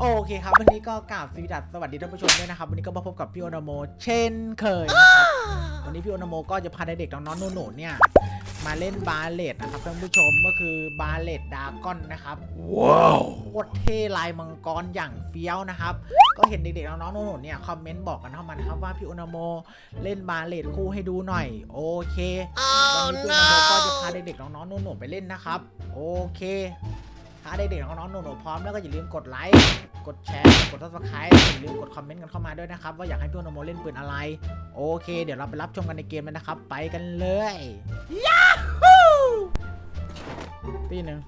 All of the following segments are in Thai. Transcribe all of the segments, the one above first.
โอเคครับ วันนี้ก็กราบสวัสดีสวัสดีท่านผู้ชมด้วยนะครับ วันนี้ก็มาพบกับพี่โอนาโม เช่นเคยนะครับวันนี้พี่โอนาโมก็จะพาเด็กๆน้องๆหนูๆเนี่ย มาเล่นบาเลตนะครับท่านผู้ชมก็คือบาเลตดากอนนะครับว้าวโคตรเท่ลายมังกรอย่างเฟี้ยวนะครับ ก็เห็นเด็กๆน้องๆหนูๆเนี่ยคอมเมนต์บอกกันเข้ามานะครับว่าพี่โอนาโมเล่นบาเลตคู่ให้ดูหน่อย โอเควันนี้พี่โอนาโมก็จะพาเด็กๆน้องๆหนูๆไปเล่นนะครับ โอเค ถ้าเด็กๆน้องๆหนูๆพร้อมแล้วก็อย่าลืมกดไลค์ กดแชร์ กด subscribe อย่าลืมกดคอมเมนต์กันเข้ามาด้วยนะครับ ว่าอยากให้พี่โอนโมเล่นปืนอะไร โอเค เดี๋ยวเราไปรับชมกันในเกมเลยนะครับ ไปกันเลยยาฮูตีหนึ่ง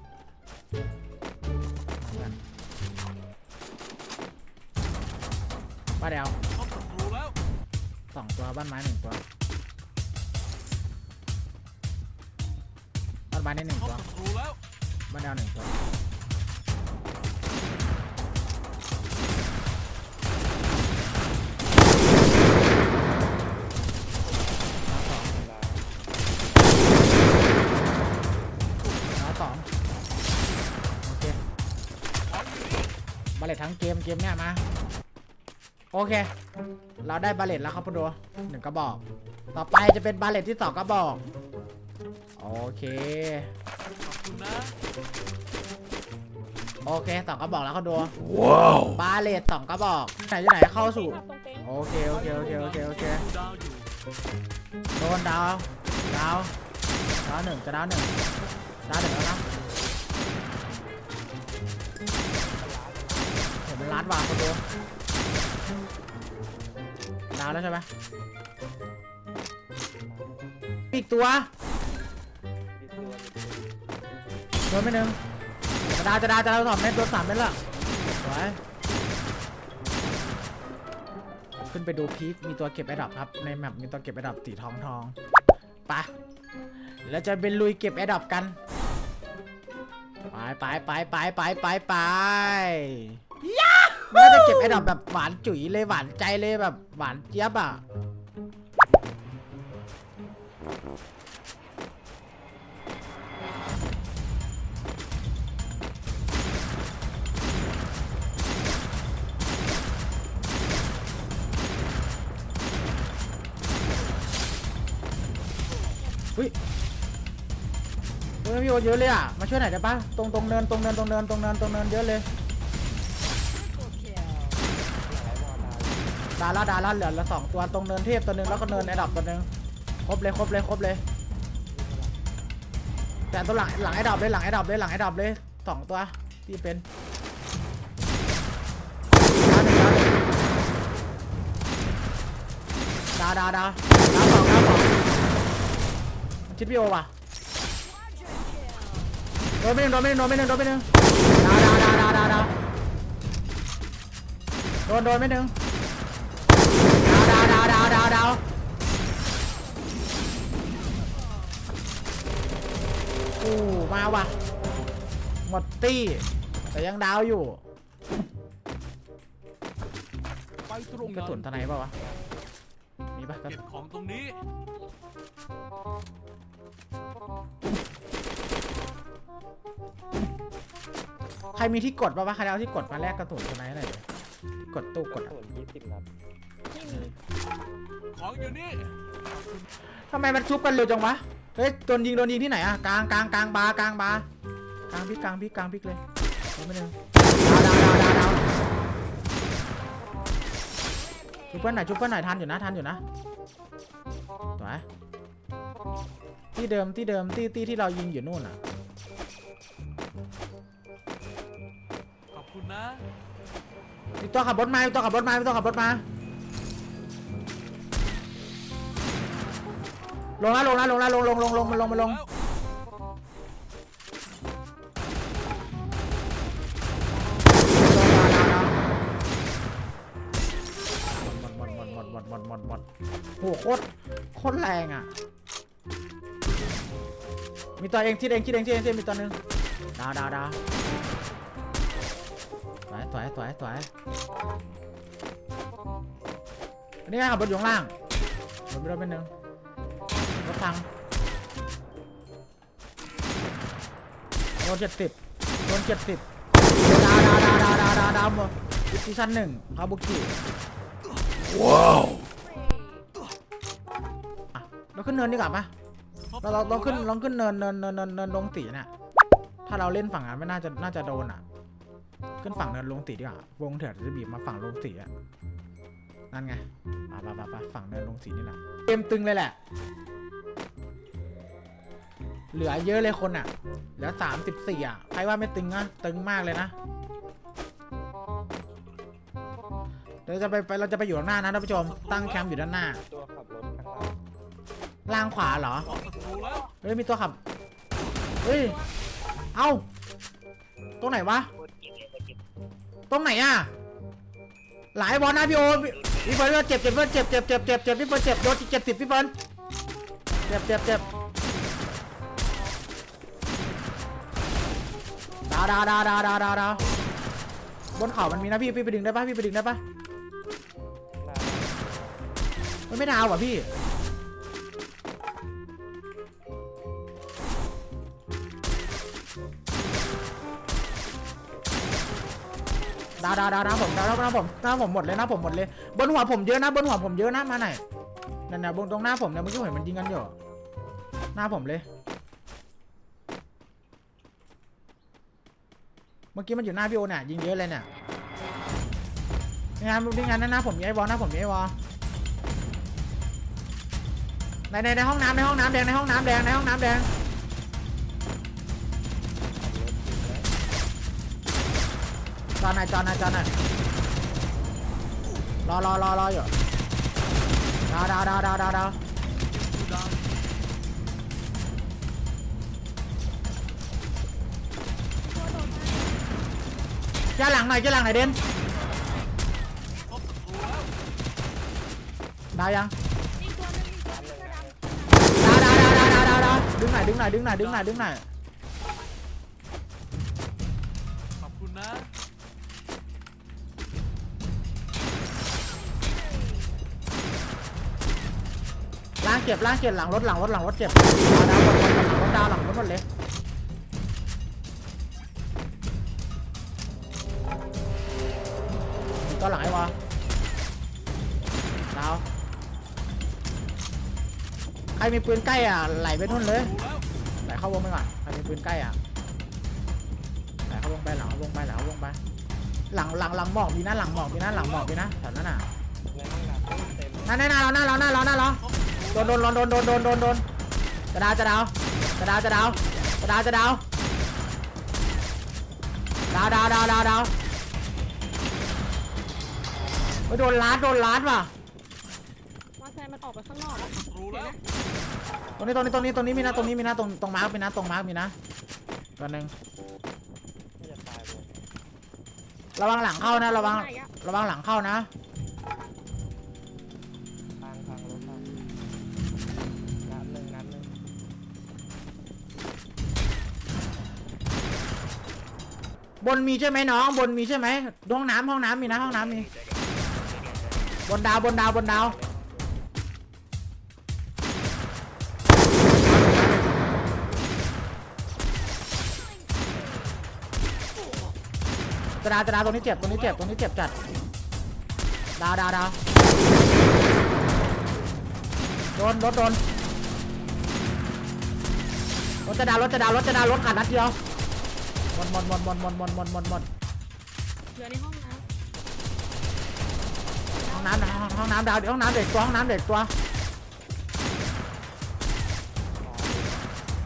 บ้าเดียวพบศัตรูแล้วสองตัวบ้านไม้หนึ่งตัวบ้านไม้ได้หนึ่งตัว บ้านดาวหนึ่งตัวดาสองโอเคของอยู่นี่บาเลตทั้งเกมเกมเนี่ยมา โอเค เราได้บาเลตแล้วครับพอดูหนึ่งกระบอก ต่อไปจะเป็นบาเลตที่สองกระบอก โอเค ขอบคุณนะโอเคสองกระบอกแล้วเขาดูว้าวบาเลตสองกระบอกไหนอยู่ไหนเข้าสู่โอเคโอเคโอเคโอเคโอเคดูดาวอยู่โดนดาวดาวดาวหนึ่งจะดาวหนึ่งดาวหนึ่งแล้วนะเห็นมันลัดวางประตูดาวแล้วใช่ไหมอีกตัว โดนไปหนึ่งจะดาจะดาจะดาสองเม็ดโดนสามเม็ดละสวยขึ้นไปดูพีคมีตัวเก็บไอดับครับ ในแมปมีตัวเก็บไอดับสีทองทองไปะแล้วจะเป็นลุยเก็บไอดับกัน ไปไปไปไปไปไปไปน่าจะเก็บไอดับแบบหวานจุ๋ยเลยหวานใจเลยแบบหวานเจี๊ยบอะ อุ้ยเฮ้ยพี่โอเยอะเลยอะ มาช่วยหน่อยได้ปะตรงตรงเนินตรงเนินตรงเนินตรงเนินตรงเนินเยอะเลย ดาละดาละเหลือละสองตัวตรงเนินเทพตัวหนึ่งแล้วก็เนินไอ้ดับตัวหนึ่งครบเลยครบเลยครบเลย แต่ตัวหลังหลังไอ้ดับเลยหลังไอ้ดับเลยหลังไอ้ดับเลยสองตัวที่เป็นดาดาดา ชิดพี่โอว่ะโดนไปหนึ่งโดนไปหนึ่งโดนไปหนึ่งโดนไปหนึ่งดาวดาวดาวดาวดาวดาโดนโดนไปหนึ่งดาวดาวดาวดาวดาวดาวอู้มาว่ะหมดตี้ แต่ยังดาวอยู่ไปตรงกระสุนทนายเปล่าวะ มีปะกระเก็สุบนของตรงนี้ ใครมีที่กดปะวะใครเอาที่กดมาแลกกระสุนทนายหน่อยดิที่กดตู้กดอะส่วนยี่สิบนัดของอยู่นี่ ทำไมมันชุบกันเร็วจังวะ เฮ้ยโดนยิงโดนยิงที่ไหนอะกลางกลางกลางบาร์กลางบาร์กลางพลิกกลางพลิกกลางพลิกเลยโดนไปหนึ่งดาวดาวดาวดาว ชุบเพื่อนหน่อยชุบเพื่อนหน่อยทันอยู่นะทันอยู่นะตัวไหนที่เดิมที่เดิมที่ที่ที่เรายิงอยู่นู่นอะขอบคุณนะมีตัวขับรถมามีตัวขับรถมามีตัวขับรถมาลงแล้วลงแล้วลงแล้วลงลงลงลงมาลงมาลง มดหมดหมดโหโคตรโคตรแรงอะ มีตัวเองที่เองที่เองที่เองที่มีตัวหนึงดาวดาวดาวสวยสวยสวยสวยอันนี้ขับบนอยู่ข้างล่างบนไปรถไปหนึ่งรถพังโดนเจ็ดสิบโดนเจ็ดสิบดาวดาวดาวดาวดาวดาวดาวหมดซีซั่นหนึ่งคาบุกิว้าว เราขึ้นเนินดีกว่าปะเราเราเราขึ้นลองขึ้นเนินเนินเนินเนินเนินลงสีน่ะ ถ้าเราเล่นฝั่งนั้นไม่น่าจะน่าจะโดนอะ ขึ้นฝั่งเนินลงสีดีกว่าวงเถื่อนจะบีบมาฝั่งลงสีอะนั่นไงไปไปไปฝั่งเนินลงสีนี่แหละเกมตึงเลยแหละ เหลือเยอะเลยคนอะ เหลือสามสิบสี่อะใครว่าไม่ตึงอะตึงมากเลยนะเดี๋ยวจะไปไปเราจะไปอยู่ด้านหน้านะท่านผู้ชม ตั้งแคมป์อยู่ด้านหน้า ตัวขับรถ ล่างขวาเหรอพบศัตรูแล้วเฮ้ยมีตัวขับ เฮ้ย เอ้า ตรงไหนวะตรงไหนอะ หลายบอลนะพี่โอพี่พี่เฟิร์นเจ็บเจ็บเฟิร์นเจ็บเจ็บเจ็บเจ็บเจ็บพี่เฟิร์นเจ็บโดนเจ็บสิบพี่เฟิร์นเจ็บเจ็บเจ็บดาวดาวดาวดาวดาวดาวดาวบนเขามันมีนะพี่พี่ไปดึงได้ปะพี่ไปดึงได้ปะมันไม่ดาวอะพี่ ดาวดาวดาวนะผมดาวดาวนะผมหน้าผมหมดเลยนะผมหมดเลย บนหัวผมเยอะนะ บนหัวผมเยอะนะมาไหนนั่นนะบนตรงหน้าผมเนี่ยเมื่อกี้เห็นมันยิงกันอยู่หน้าผมเลย เมื่อกี้มันอยู่หน้าพี่โอเนี่ยยิงเยอะเลยเนี่ยนี่งานนี่งานหน้าผมมีไอ้วอลหน้าผมมีไอ้วอลในในในห้องน้ำในห้องน้ำแดงในห้องน้ำแดงในห้องน้ำแดง จอนหน่อยจอนหน่อยจอนหน่อยรอรอรอรออยู่ดาวดาวดาวดาวดาวดาวจ้าหลังหน่อยจ้าหลังหน่อยเด่นพบศัตรูแล้วดาวยังดาดาวดาวดาวดาวดาวดึงหน่อยดึงหน่อยดึงหน่อยดึงหน่อยดึงหน่อย ล่างเจ็บล่างเจ็บหลังรถหลังรถหลังรถเจ็บดาวหมดหมดหลังรถดาวหลังรถหมดเลยกตัวหลังไอ้วะดาวใครมีปืนใกล้อะไหลไปนู่นเลยไหลเข้าวงไปก่อนใครมีปืนใกล้อะไหลเข้าวงไปหลังเข้าวงไปหลังเข้าวงไปหลังหลังหลังหมอกมีนะหลังหมอกมีนะหลังหมอกมีนะแถวนั้นอะในห้องน้ำเต็มนั่นนั่นเราหน้าเราหน้าเราหน้าเรา โดนโดนโดนโดนโดนโดนโดนจะดาวจะดาวจะดาวจะดาวจะดาวจะดาวดาวดาวดาวดาวดาวเฮ้ยโดนล้านโดนล้านว่ะมอเตอร์ไซค์มันออกไปข้างนอกแล้วศัตรูแล้วตรงนี้ตรงนี้ตรงนี้ตรงนี้มีนะตรงนี้มีนะตรงตรงมาร์กมีนะตรงมาร์กมีนะตัวหนึ่งที่จะตายเลยระวังหลังเข้านะระวังไหนอะระวังหลังเข้านะ บนมีใช่ไหมน้อง บนมีใช่ไหมห้องน้ำห้องน้ำมีนะห้องน้ำมี บนดาวบนดาวบนดาวจะดาวจะดาวตรงนี้เจ็บตรงนี้เจ็บตรงนี้เจ็บจัด ดาวดาวดาวโดนรถโดนรถจะดาวรถจะดาวรถจะดาวรถขาดนัดเดียว หมดหมดหมดหมดหมดหมดหมดหมดหมดเหลือในห้องน้ห้องน้ำนะห้องห้องน้ำดาวห้องน้ำเด็กตัวห้องน้ำเด็กตัว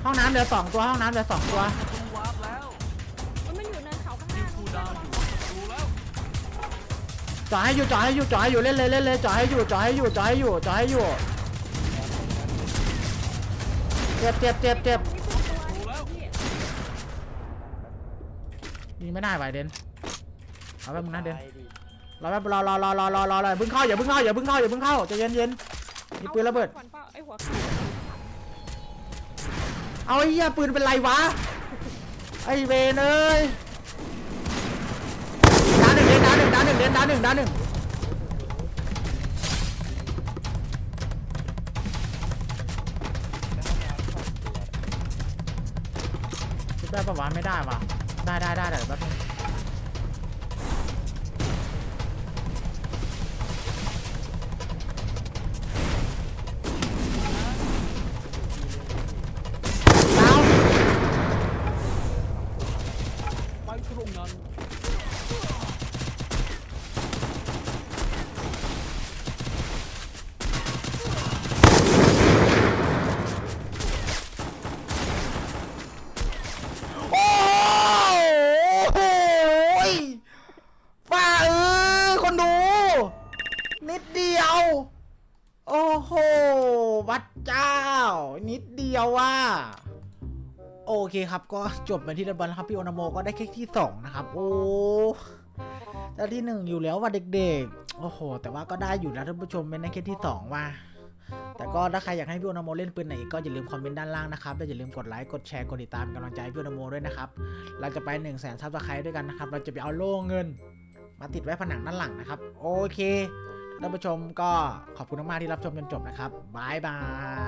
ห้องน้ำเหลือสองตัวห้องน้ำเหลือสองตัวศัตรูวาร์ปแล้วำมันไม่อยู่เนินเขาข้างหยิน้างกูดาวอยู่พบศัตรูแล้วจ่อให้อยู่จ่อให้อยู่จ่อให้อยู่เล่นเลยเล่นเลยจ่อให้อยู่จ่อให้อยู่จ่อให้อยู่จ่อให้อยู่เจ็บเจ็บเจ็บเจ็บ นี่คือตัวพี่ ยิงไม่ได้ไวเดนเอาแป๊บนึงนะเดนตายดิรอแป๊บรอรอรอรอรอรอรออย่าเพิ่งเข้าอย่าเพิ่งเข้าอย่าเพิ่งเข้าอย่าเพิ่งเข้าใจเย็นเย็นมีปืนระเบิดขวัญเปล่าไอ้หัวขาดเอาไอ้เหี้ยปืนเป็นไรวะไอ้เวนเอ้ยดาวหนึ่งเดนดาวหนึ่งดาวหนึ่งเดนดาวหนึ่งดาวหนึ่งในห้องน้ำสองตัวคิดได้ปะวะไม่ได้วะ ได้ได้ได้เดี๋ยวแป๊บนึง เคครับ ก็จบไปที่เรียบร้อยแล้วครับ พี่โอนาโมก็ได้แค่ที่สองนะครับ โอ้แต่ที่หนึ่งอยู่แล้วว่าเด็กๆ โอ้โห แต่ว่าก็ได้อยู่นะท่านผู้ชมเป็นได้แค่ที่สองว่า แต่ก็ถ้าใครอยากให้พี่โอนาโมเล่นปืนไหนอีกก็อย่าลืมคอมเมนต์ด้านล่างนะครับและอย่าลืมกดไลค์ กดแชร์ กดติดตามกำลังใจพี่โอนาโมด้วยนะครับ เราจะไป1นึ่งแสนซับสไครต์ด้วยกันนะครับ เราจะไปเอาโล่เงิน มาติดไว้ผนังด้านหลังนะครับ โอเคท่านผู้ชมก็ขอบคุณมากๆที่รับชมจนจบนะครับบายบาย